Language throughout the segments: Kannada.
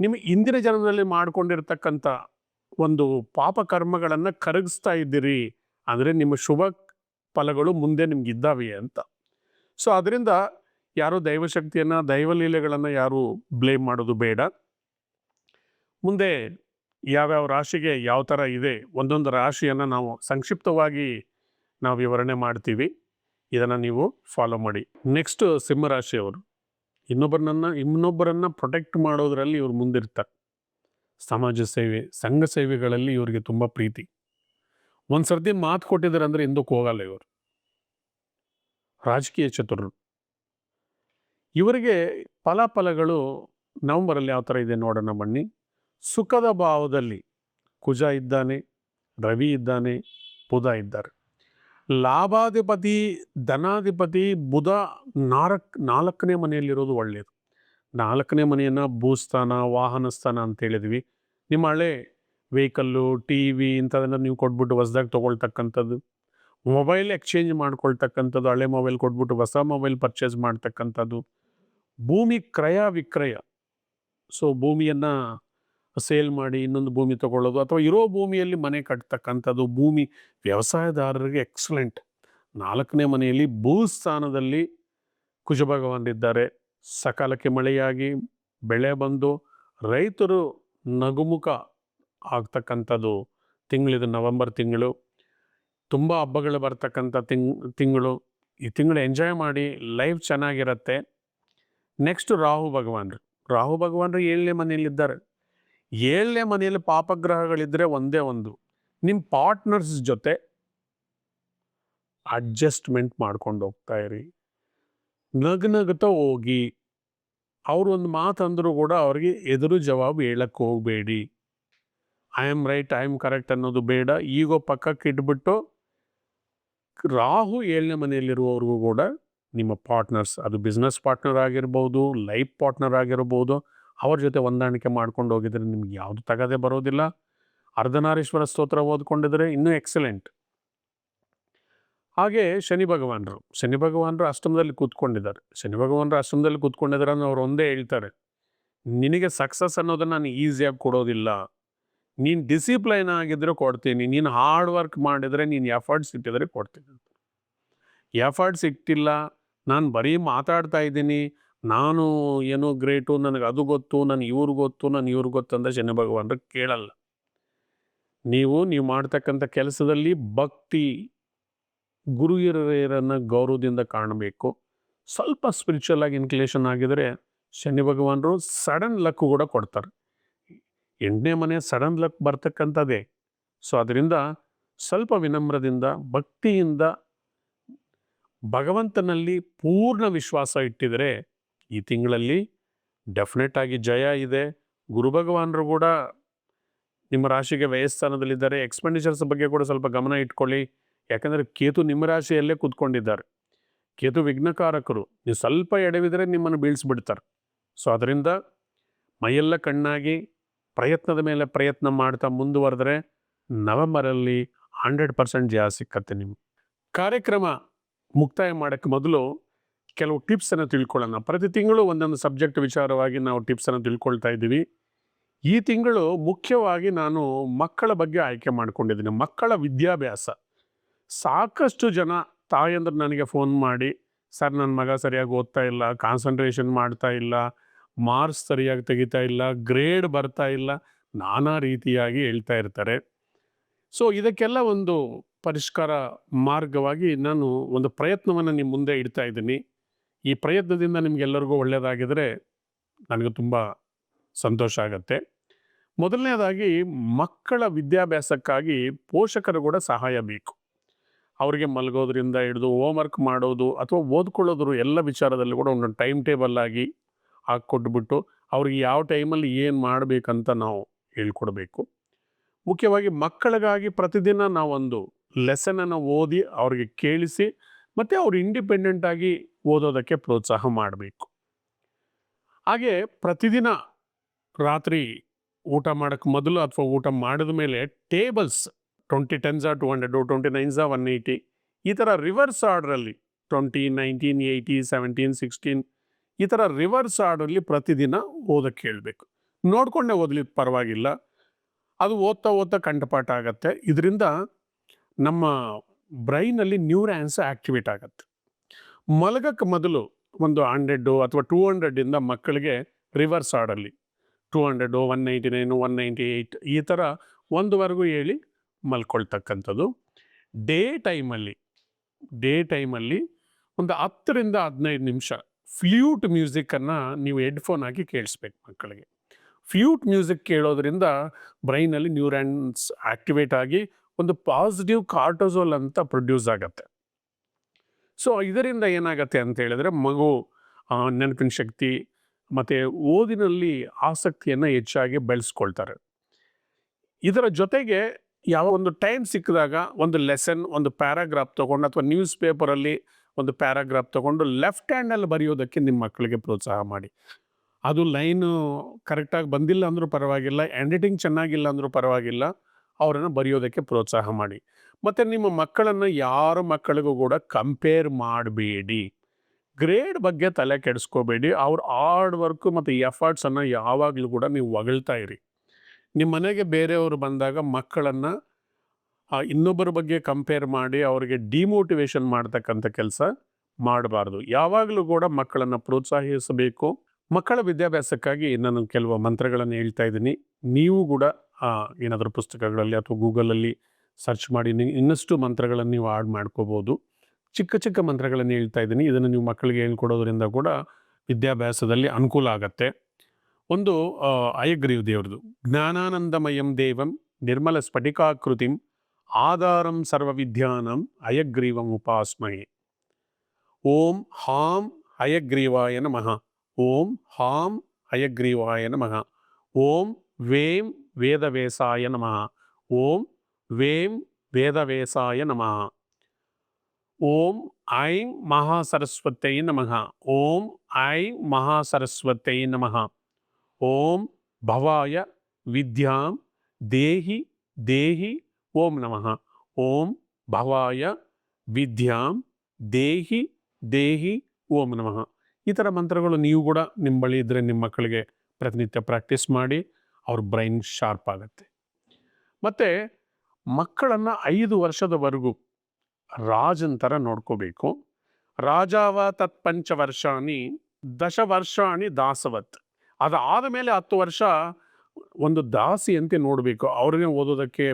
ನಿಮ್ಮ ಇಂದಿನ ಜನ್ಮದಲ್ಲಿ ಮಾಡಿಕೊಂಡಿರ್ತಕ್ಕಂಥ ಒಂದು ಪಾಪ ಕರ್ಮಗಳನ್ನು ಕರಗಿಸ್ತಾ ಇದ್ದೀರಿ. ಅಂದರೆ ನಿಮ್ಮ ಶುಭ ಫಲಗಳು ಮುಂದೆ ನಿಮ್ಗೆ ಇದ್ದಾವೆ ಅಂತ. ಸೊ ಅದರಿಂದ ಯಾರು ದೈವಶಕ್ತಿಯನ್ನು, ದೈವಲೀಲೆಗಳನ್ನು ಯಾರು ಬ್ಲೇಮ್ ಮಾಡೋದು ಬೇಡ. ಮುಂದೆ ಯಾವ್ಯಾವ ರಾಶಿಗೆ ಯಾವ ಥರ ಇದೆ, ಒಂದೊಂದು ರಾಶಿಯನ್ನು ನಾವು ಸಂಕ್ಷಿಪ್ತವಾಗಿ ನಾವು ವಿವರಣೆ ಮಾಡ್ತೀವಿ. ಇದನ್ನು ನೀವು ಫಾಲೋ ಮಾಡಿ. ನೆಕ್ಸ್ಟ್ ಸಿಂಹರಾಶಿಯವರು ಇನ್ನೊಬ್ಬರನ್ನ ಇನ್ನೊಬ್ಬರನ್ನ ಪ್ರೊಟೆಕ್ಟ್ ಮಾಡೋದರಲ್ಲಿ ಇವ್ರು ಮುಂದಿರ್ತಾರೆ. ಸಮಾಜ ಸೇವೆ, ಸಂಘ ಸೇವೆಗಳಲ್ಲಿ ಇವರಿಗೆ ತುಂಬ ಪ್ರೀತಿ. ಒಂದು ಸರ್ತಿ ಮಾತು ಕೊಟ್ಟಿದ್ದಾರೆ ಅಂದರೆ ಎಂದಕ್ಕೆ ಹೋಗಲ್ಲ ಇವರು. ರಾಜಕೀಯ ಚತುರರು. ಇವರಿಗೆ ಫಲಾಫಲಗಳು ನವಂಬರಲ್ಲಿ ಯಾವ ಥರ ಇದೆ ನೋಡೋಣ ಬನ್ನಿ. ಸುಖದ ಭಾವದಲ್ಲಿ ಕುಜ ಇದ್ದಾನೆ, ರವಿ ಇದ್ದಾನೆ, ಬುಧ ಇದ್ದಾರೆ. ಲಾಭಾಧಿಪತಿ, ಧನಾಧಿಪತಿ, ಬುಧ ನಾಲ್ಕು ನಾಲ್ಕನೇ ಮನೆಯಲ್ಲಿರೋದು ಒಳ್ಳೆಯದು ನಾಲ್ಕನೇ ಮನೆಯನ್ನು ಭೂಸ್ಥಾನ ವಾಹನ ಸ್ಥಾನ ಅಂತ ಹೇಳಿದ್ವಿ. ನಿಮ್ಮ ಹಳೆ ವೆಹಿಕಲ್ಲು, ಟಿ ವಿ ಇಂಥದನ್ನ ನೀವು ಕೊಟ್ಬಿಟ್ಟು ಹೊಸ್ದಾಗಿ ತೊಗೊಳ್ತಕ್ಕಂಥದ್ದು. ಮೊಬೈಲ್ ಎಕ್ಸ್ಚೇಂಜ್ ಮಾಡ್ಕೊಳ್ತಕ್ಕಂಥದ್ದು, ಹಳೆ ಮೊಬೈಲ್ ಕೊಟ್ಬಿಟ್ಟು ಹೊಸ ಮೊಬೈಲ್ ಪರ್ಚೇಸ್ ಮಾಡ್ತಕ್ಕಂಥದ್ದು. ಭೂಮಿ ಕ್ರಯ ವಿಕ್ರಯ. ಸೊ ಭೂಮಿಯನ್ನು ಸೇಲ್ ಮಾಡಿ ಇನ್ನೊಂದು ಭೂಮಿ ತಗೊಳ್ಳೋದು ಅಥವಾ ಇರೋ ಭೂಮಿಯಲ್ಲಿ ಮನೆ ಕಟ್ತಕ್ಕಂಥದ್ದು, ಭೂಮಿ ವ್ಯವಸಾಯದಾರರಿಗೆ ಎಕ್ಸಲೆಂಟ್ ನಾಲ್ಕನೇ ಮನೆಯಲ್ಲಿ ಭೂಸ್ಥಾನದಲ್ಲಿ ಇದ್ದಾರೆ. ಸಕಾಲಕ್ಕೆ ಮಳೆಯಾಗಿ ಬೆಳೆ ಬಂದು ರೈತರು ನಗುಮುಖ ಆಗ್ತಕ್ಕಂಥದ್ದು ತಿಂಗಳಿದು ನವೆಂಬರ್ ತಿಂಗಳು. ತುಂಬ ಹಬ್ಬಗಳು ಬರ್ತಕ್ಕಂಥ ತಿಂಗ್ ತಿಂಗಳು. ಈ ತಿಂಗಳು ಎಂಜಾಯ್ ಮಾಡಿ ಲೈಫ್ ಚೆನ್ನಾಗಿರತ್ತೆ. ನೆಕ್ಸ್ಟ್ ರಾಹು ಭಗವಾನ್ರು. ರಾಹು ಭಗವಾನ್ರು ಏಳನೇ ಮನೆಯಲ್ಲಿದ್ದಾರೆ. ಏಳನೇ ಮನೆಯಲ್ಲಿ ಪಾಪಗ್ರಹಗಳಿದ್ರೆ ಒಂದೇ ಒಂದು. ನಿಮ್ಮ ಪಾರ್ಟ್ನರ್ಸ್ ಜೊತೆ ಅಡ್ಜಸ್ಟ್ಮೆಂಟ್ ಮಾಡ್ಕೊಂಡು ಹೋಗ್ತಾ ಇರಿ. ನಗನಗ್ತಾ ಹೋಗಿ. ಅವ್ರು ಒಂದು ಮಾತಂದರೂ ಕೂಡ ಅವ್ರಿಗೆ ಎದುರು ಜವಾಬು ಹೇಳಕ್ಕೆ ಹೋಗಬೇಡಿ. I am right I am correct ಅನ್ನೋದು ಬೇಡ. ಈಗೋ ಪಕ್ಕಕ್ಕೆ ಇಟ್ಬಿಟ್ಟು ರಾಹು ಏಳನೇ ಮನೆಯಲ್ಲಿರುವವ್ರಿಗೂ ಕೂಡ ನಿಮ್ಮ ಪಾರ್ಟ್ನರ್ಸ್ ಅದು ಬಿಸ್ನೆಸ್ ಪಾರ್ಟ್ನರ್ ಆಗಿರ್ಬೋದು ಲೈಫ್ ಪಾರ್ಟ್ನರ್ ಆಗಿರ್ಬೋದು ಅವ್ರ ಜೊತೆ ಹೊಂದಾಣಿಕೆ ಮಾಡ್ಕೊಂಡು ಹೋಗಿದ್ರೆ ನಿಮ್ಗೆ ಯಾವುದು ತಗದೆ ಬರೋದಿಲ್ಲ. ಅರ್ಧನಾರೀಶ್ವರ ಸ್ತೋತ್ರ ಓದ್ಕೊಂಡಿದ್ರೆ ಇನ್ನೂ ಎಕ್ಸಲೆಂಟ್ ಹಾಗೆ ಶನಿ ಭಗವಾನರು. ಶನಿ ಭಗವಾನರು ಅಷ್ಟಮದಲ್ಲಿ ಕೂತ್ಕೊಂಡಿದ್ದಾರೆ. ಶನಿ ಭಗವಾನರು ಅಷ್ಟಮದಲ್ಲಿ ಕೂತ್ಕೊಂಡಿದ್ದಾರೆ ಅಂದ್ರೆ ಅವ್ರು ಒಂದೇ ಹೇಳ್ತಾರೆ. ನಿನಗೆ ಸಕ್ಸಸ್ ಅನ್ನೋದನ್ನ ನಾನು ಈಸಿಯಾಗಿ ಕೊಡೋದಿಲ್ಲ. ನೀನು ಡಿಸಿಪ್ಲೈನ್ ಆಗಿದ್ರೆ ಕೊಡ್ತೀನಿ. ನೀನು ಹಾರ್ಡ್ ವರ್ಕ್ ಮಾಡಿದರೆ ನೀನು ಎಫರ್ಟ್ಸ್ ಇಟ್ಟಿದ್ರೆ ಕೊಡ್ತೀನಿ ಎಫರ್ಟ್ಸ್ ಇಟ್ಟಿಲ್ಲ. ನಾನು ಬರೀ ಮಾತಾಡ್ತಾ ಇದ್ದೀನಿ. ನಾನು ಏನೋ ಗ್ರೇಟು, ನನಗೆ ಅದು ಗೊತ್ತು, ನಾನು ಇವ್ರು ಗೊತ್ತು, ನಾನು ಇವ್ರು ಗೊತ್ತು ಅಂತ ಶನಿ ಭಗವಾನರು ಕೇಳಲ್ಲ. ನೀವು ನೀವು ಮಾಡ್ತಕ್ಕಂಥ ಕೆಲಸದಲ್ಲಿ ಭಕ್ತಿ, ಗುರು ಹಿರಿಯರನ್ನು ಗೌರವದಿಂದ ಕಾಣಬೇಕು. ಸ್ವಲ್ಪ ಸ್ಪಿರಿಚುವಲ್ ಆಗಿ ಇನ್ಕ್ಲೇಷನ್ ಆಗಿದರೆ ಶನಿ ಭಗವಾನರು ಸಡನ್ ಲಕ್ ಕೂಡ ಕೊಡ್ತಾರೆ. ಎಂಟನೇ ಮನೆ ಸಡನ್ ಲಕ್ ಬರ್ತಕ್ಕಂಥದ್ದೇ. ಸೊ ಅದರಿಂದ ಸ್ವಲ್ಪ ವಿನಮ್ರದಿಂದ, ಭಕ್ತಿಯಿಂದ ಭಗವಂತನಲ್ಲಿ ಪೂರ್ಣ ವಿಶ್ವಾಸ ಇಟ್ಟಿದರೆ ಈ ತಿಂಗಳಲ್ಲಿ ಡೆಫಿನೆಟ್ ಆಗಿ ಜಯ ಇದೆ. ಗುರು ಭಗವಾನರು ಕೂಡ ನಿಮ್ಮ ರಾಶಿಗೆ ವ್ಯಯಸ್ಥಾನದಲ್ಲಿದ್ದಾರೆ ಎಕ್ಸ್ಪೆಂಡಿಚರ್ಸ್ ಬಗ್ಗೆ ಕೂಡ ಸ್ವಲ್ಪ ಗಮನ ಇಟ್ಕೊಳ್ಳಿ. ಯಾಕಂದರೆ ಕೇತು ನಿಮ್ಮ ರಾಶಿಯಲ್ಲೇ ಕೂತ್ಕೊಂಡಿದ್ದಾರೆ. ಕೇತು ವಿಘ್ನಕಾರಕರು. ನೀವು ಸ್ವಲ್ಪ ಎಡವಿದರೆ ನಿಮ್ಮನ್ನು ಬೀಳಿಸ್ಬಿಡ್ತಾರೆ. ಸೊ ಅದರಿಂದ ಮೈಯೆಲ್ಲ ಕಣ್ಣಾಗಿ ಪ್ರಯತ್ನದ ಮೇಲೆ ಪ್ರಯತ್ನ ಮಾಡ್ತಾ ಮುಂದುವರೆದ್ರೆ ನವೆಂಬರಲ್ಲಿ ಹಂಡ್ರೆಡ್ ಪರ್ಸೆಂಟ್ ಜಯ ಸಿಕ್ಕತ್ತೆ ನಿಮ್ಮ ಕಾರ್ಯಕ್ರಮ ಮುಕ್ತಾಯ ಮಾಡೋಕ್ಕೆ ಮೊದಲು ಕೆಲವು ಟಿಪ್ಸನ್ನು ತಿಳ್ಕೊಳ್ಳೋಣ. ಪ್ರತಿ ತಿಂಗಳು ಒಂದೊಂದು ಸಬ್ಜೆಕ್ಟ್ ವಿಚಾರವಾಗಿ ನಾವು ಟಿಪ್ಸನ್ನು ತಿಳ್ಕೊಳ್ತಾ ಇದ್ದೀವಿ. ಈ ತಿಂಗಳು ಮುಖ್ಯವಾಗಿ ನಾನು ಮಕ್ಕಳ ಬಗ್ಗೆ ಆಯ್ಕೆ ಮಾಡ್ಕೊಂಡಿದ್ದೀನಿ. ಮಕ್ಕಳ ವಿದ್ಯಾಭ್ಯಾಸ. ಸಾಕಷ್ಟು ಜನ ತಾಯಂದ್ರೆ ನನಗೆ ಫೋನ್ ಮಾಡಿ, ಸರ್ ನನ್ನ ಮಗ ಸರಿಯಾಗಿ ಓದ್ತಾ ಇಲ್ಲ ಕಾನ್ಸಂಟ್ರೇಷನ್ ಮಾಡ್ತಾ ಇಲ್ಲ ಮಾರ್ಕ್ಸ್ ಸರಿಯಾಗಿ ತೆಗಿತಾ ಇಲ್ಲ ಗ್ರೇಡ್ ಬರ್ತಾ ಇಲ್ಲ. ನಾನಾ ರೀತಿಯಾಗಿ ಹೇಳ್ತಾ ಇರ್ತಾರೆ. ಸೊ ಇದಕ್ಕೆಲ್ಲ ಒಂದು ಪರಿಷ್ಕಾರ ಮಾರ್ಗವಾಗಿ ನಾನು ಒಂದು ಪ್ರಯತ್ನವನ್ನು ನಿಮ್ಮ ಮುಂದೆ ಇಡ್ತಾ ಇದ್ದೀನಿ. ಈ ಪ್ರಯತ್ನದಿಂದ ನಿಮಗೆಲ್ಲರಿಗೂ ಒಳ್ಳೆಯದಾಗಿದ್ದರೆ ನನಗೆ ತುಂಬ ಸಂತೋಷ ಆಗತ್ತೆ. ಮೊದಲನೇದಾಗಿ ಮಕ್ಕಳ ವಿದ್ಯಾಭ್ಯಾಸಕ್ಕಾಗಿ ಪೋಷಕರು ಕೂಡ ಸಹಾಯ ಬೇಕು. ಅವರಿಗೆ ಮಲಗೋದ್ರಿಂದ ಹಿಡಿದು ಹೋಮ್ವರ್ಕ್ ಮಾಡೋದು ಅಥವಾ ಓದ್ಕೊಳ್ಳೋದ್ರು ಎಲ್ಲ ವಿಚಾರದಲ್ಲಿ ಕೂಡ ಒಂದು ಟೈಮ್ ಟೇಬಲ್ ಆಗಿ ಹಾಕ್ಕೊಟ್ಬಿಟ್ಟು ಅವ್ರಿಗೆ ಯಾವ ಟೈಮಲ್ಲಿ ಏನು ಮಾಡಬೇಕಂತ ನಾವು ಹೇಳ್ಕೊಡ್ಬೇಕು. ಮುಖ್ಯವಾಗಿ ಮಕ್ಕಳಿಗಾಗಿ ಪ್ರತಿದಿನ ನಾವೊಂದು ಲೆಸನನ್ನು ಓದಿ ಅವ್ರಿಗೆ ಕೇಳಿಸಿ ಮತ್ತು ಅವರು ಇಂಡಿಪೆಂಡೆಂಟ್ ಆಗಿ ಓದೋದಕ್ಕೆ ಪ್ರೋತ್ಸಾಹ ಮಾಡಬೇಕು. ಹಾಗೆ ಪ್ರತಿದಿನ ರಾತ್ರಿ ಊಟ ಮಾಡೋಕ್ಕೆ ಮೊದಲು ಅಥವಾ ಊಟ ಮಾಡಿದ ಮೇಲೆ tables twenty tens two hundred twenty nines one eighty ಈ ಥರ reverse ಆರ್ಡ್ರಲ್ಲಿ twenty nineteen eighty seventeen sixteen ಈ ಥರ ರಿವರ್ಸ್ ಆರ್ಡ್ರಲ್ಲಿ ಪ್ರತಿದಿನ ಓದೋಕ್ಕೆ ಹೇಳಬೇಕು. ನೋಡಿಕೊಂಡೇ ಓದಲಿ ಪರವಾಗಿಲ್ಲ. ಅದು ಓದ್ತಾ ಓದ್ತಾ ಕಂಠಪಾಠ ಆಗತ್ತೆ. ಇದರಿಂದ ನಮ್ಮ ಬ್ರೈನಲ್ಲಿ ನ್ಯೂರಾನ್ಸ್ ಆ್ಯಕ್ಟಿವೇಟ್ ಆಗುತ್ತೆ. ಮಲಗಕ್ಕೆ ಮೊದಲು ಒಂದು ಹಂಡ್ರೆಡ್ಡು ಅಥವಾ ಟೂ ಹಂಡ್ರೆಡ್ಡಿಂದ ಮಕ್ಕಳಿಗೆ reverse ಆಡಲ್ಲಿ two hundred one ninety nine, one ninety eight ಈ ಥರ ಒಂದುವರೆಗೂ ಹೇಳಿ ಮಲ್ಕೊಳ್ತಕ್ಕಂಥದ್ದು. ಡೇ ಟೈಮಲ್ಲಿ ಡೇ ಟೈಮಲ್ಲಿ ಒಂದು ಹತ್ತರಿಂದ ಹದಿನೈದು ನಿಮಿಷ ಫ್ಲ್ಯೂಟ್ ಮ್ಯೂಸಿಕ್ಕನ್ನು ನೀವು ಹೆಡ್ಫೋನ್ ಹಾಕಿ ಕೇಳಿಸ್ಬೇಕು ಮಕ್ಕಳಿಗೆ. ಫ್ಲ್ಯೂಟ್ ಮ್ಯೂಸಿಕ್ ಕೇಳೋದ್ರಿಂದ ಬ್ರೈನಲ್ಲಿ ನ್ಯೂರಾನ್ಸ್ ಆ್ಯಕ್ಟಿವೇಟ್ ಆಗಿ ಒಂದು ಪಾಸಿಟಿವ್ ಕಾರ್ಟೋಸೋಲ್ ಅಂತ ಪ್ರೊಡ್ಯೂಸ್ ಆಗತ್ತೆ. ಸೊ ಇದರಿಂದ ಏನಾಗತ್ತೆ ಅಂತ ಹೇಳಿದ್ರೆ ಮಗು ನೆನಪಿನ ಶಕ್ತಿ ಮತ್ತು ಓದಿನಲ್ಲಿ ಆಸಕ್ತಿಯನ್ನು ಹೆಚ್ಚಾಗಿ ಬೆಳೆಸ್ಕೊಳ್ತಾರೆ. ಇದರ ಜೊತೆಗೆ ಯಾವ ಒಂದು ಟೈಮ್ ಸಿಕ್ಕಿದಾಗ ಒಂದು ಲೆಸನ್ ಒಂದು ಪ್ಯಾರಾಗ್ರಾಫ್ ತೊಗೊಂಡು ಅಥವಾ ನ್ಯೂಸ್ ಪೇಪರಲ್ಲಿ ಒಂದು ಪ್ಯಾರಾಗ್ರಾಫ್ ತೊಗೊಂಡು ಲೆಫ್ಟ್ ಹ್ಯಾಂಡಲ್ಲಿ ಬರೆಯೋದಕ್ಕೆ ನಿಮ್ಮ ಮಕ್ಕಳಿಗೆ ಪ್ರೋತ್ಸಾಹ ಮಾಡಿ. ಅದು ಲೈನು ಕರೆಕ್ಟಾಗಿ ಬಂದಿಲ್ಲ ಅಂದರೂ ಪರವಾಗಿಲ್ಲ ಎಡಿಟಿಂಗ್ ಚೆನ್ನಾಗಿಲ್ಲ ಅಂದರೂ ಪರವಾಗಿಲ್ಲ. ಅವರನ್ನು ಬರೆಯೋದಕ್ಕೆ ಪ್ರೋತ್ಸಾಹ ಮಾಡಿ. ಮತ್ತು ನಿಮ್ಮ ಮಕ್ಕಳನ್ನು ಯಾರ ಮಕ್ಕಳಿಗೂ ಕೂಡ ಕಂಪೇರ್ ಮಾಡಬೇಡಿ. ಗ್ರೇಡ್ ಬಗ್ಗೆ ತಲೆ ಕೆಡಿಸ್ಕೋಬೇಡಿ. ಅವ್ರ ಹಾರ್ಡ್ ವರ್ಕು ಮತ್ತು ಎಫರ್ಟ್ಸನ್ನು ಯಾವಾಗಲೂ ಕೂಡ ನೀವು ಹೊಗಳ್ತಾ ಇರಿ. ನಿಮ್ಮ ಮನೆಗೆ ಬೇರೆಯವರು ಬಂದಾಗ ಮಕ್ಕಳನ್ನು ಇನ್ನೊಬ್ಬರ ಬಗ್ಗೆ ಕಂಪೇರ್ ಮಾಡಿ ಅವರಿಗೆ ಡಿಮೋಟಿವೇಶನ್ ಮಾಡ್ತಕ್ಕಂಥ ಕೆಲಸ ಮಾಡಬಾರ್ದು. ಯಾವಾಗಲೂ ಕೂಡ ಮಕ್ಕಳನ್ನು ಪ್ರೋತ್ಸಾಹಿಸಬೇಕು. ಮಕ್ಕಳ ವಿದ್ಯಾಭ್ಯಾಸಕ್ಕಾಗಿ ನಾನು ಕೆಲವು ಮಂತ್ರಗಳನ್ನು ಹೇಳ್ತಾ ಇದ್ದೀನಿ. ನೀವು ಕೂಡ ಏನಾದರೂ ಪುಸ್ತಕಗಳಲ್ಲಿ ಅಥವಾ ಗೂಗಲಲ್ಲಿ ಸರ್ಚ್ ಮಾಡಿ ಇನ್ನಷ್ಟು ಮಂತ್ರಗಳನ್ನು ನೀವು ಆಡ್ ಮಾಡ್ಕೋಬೋದು. ಚಿಕ್ಕ ಚಿಕ್ಕ ಮಂತ್ರಗಳನ್ನು ಹೇಳ್ತಾ ಇದ್ದೀನಿ. ಇದನ್ನು ನೀವು ಮಕ್ಕಳಿಗೆ ಹೇಳ್ಕೊಡೋದ್ರಿಂದ ಕೂಡ ವಿದ್ಯಾಭ್ಯಾಸದಲ್ಲಿ ಅನುಕೂಲ ಆಗತ್ತೆ. ಒಂದು ಅಯಗ್ರೀವ್ ದೇವ್ರದು ಜ್ಞಾನಾನಂದಮಯಂ ದೇವಂ ನಿರ್ಮಲ ಸ್ಫಟಿಕಾಕೃತಿಂ ಆಧಾರಂ ಸರ್ವವಿದ್ಯಾನಂ ಅಯಗ್ರೀವಂ ಉಪಾಸ್ಮಹೆ. ಓಂ ಹಾಂ ಅಯಗ್ರೀವಾಯ ನಮಃ. ಓಂ ಹಾಂ ಅಯಗ್ರೀವಾಯ ನಮಃ. ಓಂ ವೇಂ ವೇದವೇಸಾಯ ನಮಃ ಓಂ ವೇಂ ವೇದವೇಸಾಯ ನಮಃ ಓಂ ಐಂ ಮಹಾಸರಸ್ವತೈ ನಮಃ ಓಂ ಐಂ ಮಹಾಸರಸ್ವತೈ ನಮಃ ಓಂ ಭವಾಯ ವಿದ್ಯಾಂ ದೇಹಿ ದೇಹಿ ಓಂ ನಮಃ ಓಂ ಭವಾಯ ವಿದ್ಯಾಂ ದೇಹಿ ದೇಹಿ ಓಂ ನಮಃ ಈ ಥರ ಮಂತ್ರಗಳು ನೀವು ಕೂಡ ನಿಮ್ಮ ಬಳಿ ಇದ್ದರೆ ನಿಮ್ಮ ಮಕ್ಕಳಿಗೆ ಪ್ರತಿನಿತ್ಯ ಪ್ರಾಕ್ಟೀಸ್ ಮಾಡಿ. ಅವ್ರ ಬ್ರೈನ್ ಶಾರ್ಪ್ ಆಗುತ್ತೆ. ಮತ್ತು ಮಕ್ಕಳನ್ನು ಐದು ವರ್ಷದವರೆಗೂ ರಾಜನ ಥರ ನೋಡ್ಕೋಬೇಕು. ರಾಜಾವ ತತ್ಪಂಚ ವರ್ಷಾಣಿ ದಶ ವರ್ಷಾಣಿ ದಾಸವತ್. ಅದಾದ ಮೇಲೆ ಹತ್ತು ವರ್ಷ ಒಂದು ದಾಸಿ ದಾಸಿಯಂತೆ ನೋಡಬೇಕು. ಅವ್ರಿಗೆ ಓದೋದಕ್ಕೆ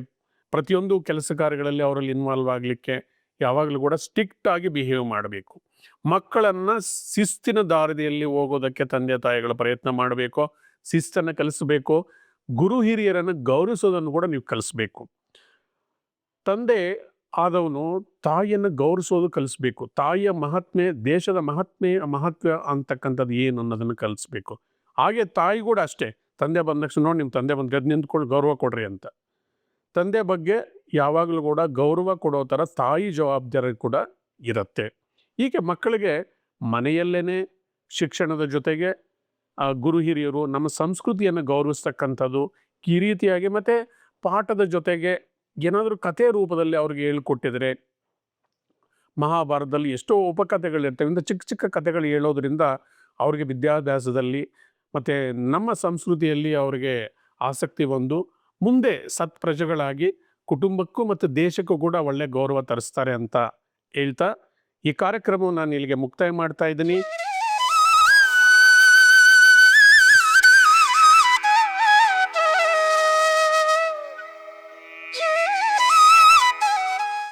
ಪ್ರತಿಯೊಂದು ಕೆಲಸ ಕಾರ್ಯಗಳಲ್ಲಿ ಅವರಲ್ಲಿ ಇನ್ವಾಲ್ವ್ ಆಗಲಿಕ್ಕೆ ಯಾವಾಗಲೂ ಕೂಡ ಸ್ಟ್ರಿಕ್ಟ್ ಆಗಿ ಬಿಹೇವ್ ಮಾಡಬೇಕು. ಮಕ್ಕಳನ್ನು ಶಿಸ್ತಿನ ದಾರಿಯಲ್ಲಿ ಹೋಗೋದಕ್ಕೆ ತಂದೆ ತಾಯಿಗಳ ಪ್ರಯತ್ನ ಮಾಡಬೇಕು, ಶಿಸ್ತನ್ನು ಕಲಿಸಬೇಕು ಗುರು ಹಿರಿಯರನ್ನು ಗೌರವಿಸೋದನ್ನು ಕೂಡ ನೀವು ಕಲಿಸ್ಬೇಕು. ತಂದೆ ಆದವನು ತಾಯಿಯನ್ನು ಗೌರವಿಸೋದು ಕಲಿಸ್ಬೇಕು. ತಾಯಿಯ ಮಹಾತ್ಮೆ, ದೇಶದ ಮಹಾತ್ಮೆ, ಮಹತ್ವ ಅಂತಕ್ಕಂಥದ್ದು ಏನು ಅನ್ನೋದನ್ನು ಕಲಿಸ್ಬೇಕು. ಹಾಗೆ ತಾಯಿ ಕೂಡ ಅಷ್ಟೇ. ತಂದೆ ಬಂದ ತಕ್ಷಣ ನೋಡಿ ನಿಮ್ಮ ತಂದೆ ಬಂದು ಗದ್ ನಿಂತ್ಕೊಂಡು ಗೌರವ ಕೊಡ್ರಿ ಅಂತ. ತಂದೆ ಬಗ್ಗೆ ಯಾವಾಗಲೂ ಕೂಡ ಗೌರವ ಕೊಡೋ ಥರ ತಾಯಿ ಜವಾಬ್ದಾರಿ ಕೂಡ ಇರುತ್ತೆ. ಹೀಗೆ ಮಕ್ಕಳಿಗೆ ಮನೆಯಲ್ಲೇ ಶಿಕ್ಷಣದ ಜೊತೆಗೆ ಗುರು ಹಿರಿಯರು ನಮ್ಮ ಸಂಸ್ಕೃತಿಯನ್ನು ಗೌರವಿಸ್ತಕ್ಕಂಥದ್ದು ಈ ರೀತಿಯಾಗಿ ಮತ್ತು ಪಾಠದ ಜೊತೆಗೆ ಏನಾದರೂ ಕಥೆ ರೂಪದಲ್ಲಿ ಅವ್ರಿಗೆ ಹೇಳ್ಕೊಟ್ಟಿದ್ರೆ ಮಹಾಭಾರತದಲ್ಲಿ ಎಷ್ಟೋ ಉಪಕಥೆಗಳಿರ್ತವೆ ಇಂಥ ಚಿಕ್ಕ ಚಿಕ್ಕ ಕಥೆಗಳು ಹೇಳೋದ್ರಿಂದ ಅವ್ರಿಗೆ ವಿದ್ಯಾಭ್ಯಾಸದಲ್ಲಿ ಮತ್ತು ನಮ್ಮ ಸಂಸ್ಕೃತಿಯಲ್ಲಿ ಅವರಿಗೆ ಆಸಕ್ತಿ ಬಂದು ಮುಂದೆ ಸತ್ ಪ್ರಜೆಗಳಾಗಿ ಕುಟುಂಬಕ್ಕೂ ಮತ್ತು ದೇಶಕ್ಕೂ ಕೂಡ ಒಳ್ಳೆ ಗೌರವ ತರಿಸ್ತಾರೆ ಅಂತ ಹೇಳ್ತಾ ಈ ಕಾರ್ಯಕ್ರಮವನ್ನು ನಾನು ಇಲ್ಲಿಗೆ ಮುಕ್ತಾಯ ಮಾಡ್ತಾ ಇದ್ದೀನಿ.